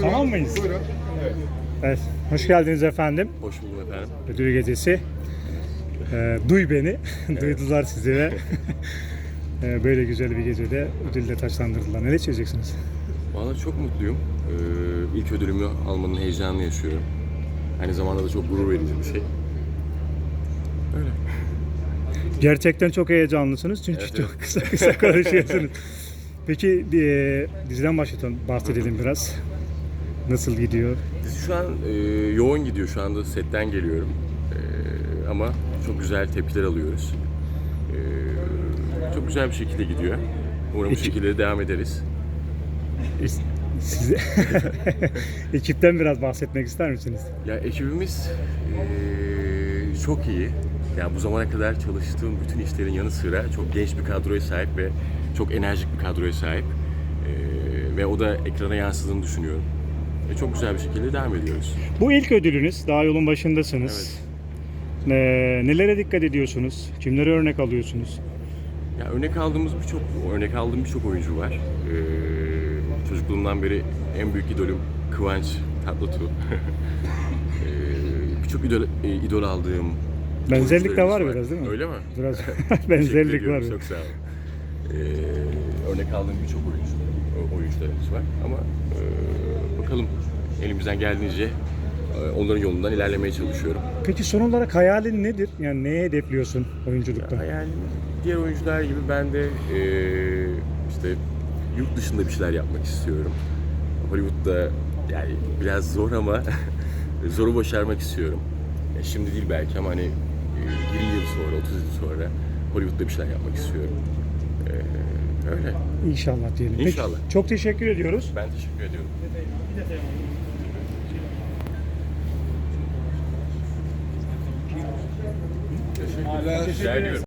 Tamam mıyız? Buyurun. Evet. Evet. Hoş geldiniz efendim. Hoş buldum efendim. Ödül gecesi. Ee, duy beni. Duydular sizi ve e, böyle güzel bir gecede ödülle taçlandırdılar. Ne diyeceksiniz? Valla çok mutluyum. Ee, ilk ödülümü almanın heyecanını yaşıyorum. Aynı zamanda da çok gurur verici bir şey. Öyle. Gerçekten çok heyecanlısınız çünkü Evet, çok kısa kısa konuşuyorsunuz. Peki e, diziden başlayalım, bahsedelim biraz. Nasıl gidiyor? Dizi şu an e, yoğun gidiyor. Şu anda setten geliyorum. E, ama çok güzel tepkiler alıyoruz. E, çok güzel bir şekilde gidiyor. Umarım bu şekilde devam ederiz. Size ekipten biraz bahsetmek ister misiniz? Ya ekibimiz eee, çok iyi. Ya bu zamana kadar çalıştığım bütün işlerin yanı sıra çok genç bir kadroya sahip ve çok enerjik bir kadroya sahip. Eee, ve o da ekrana yansıdığını düşünüyorum. Ve çok güzel bir şekilde devam ediyoruz. Bu ilk ödülünüz. Daha yolun başındasınız. Ee, nelere dikkat ediyorsunuz? Kimlere örnek alıyorsunuz? Ya örnek aldığımız birçok örnek aldığım birçok oyuncu var. Eee, çocukluğumdan beri en büyük idolüm Kıvanç Tatlıtuğ. Eee, birçok idol, e, idol aldığım Benzerlik de oyuncularımız var biraz değil mi? Öyle mi? Biraz benzerlik var. Çok sağ olun. Ee, örnek aldığım birçok oyuncu, oyuncularımız var ama e, bakalım elimizden geldiğince e, onların yolundan ilerlemeye çalışıyorum. Peki son olarak hayalin nedir? Yani neye hedefliyorsun oyunculukta? Hayalim diğer oyuncular gibi ben de e, işte yurt dışında bir şeyler yapmak istiyorum. Hollywood'da yani biraz zor ama zoru başarmak istiyorum. Ya şimdi değil belki ama hani e, 20 yıl sonra, 30 yıl sonra Hollywood'da bir şeyler yapmak istiyorum. E, öyle. İnşallah diyelim. Peki, İnşallah. çok teşekkür ediyoruz. Ben teşekkür ediyorum. Teşekkürler. Rica ediyorum.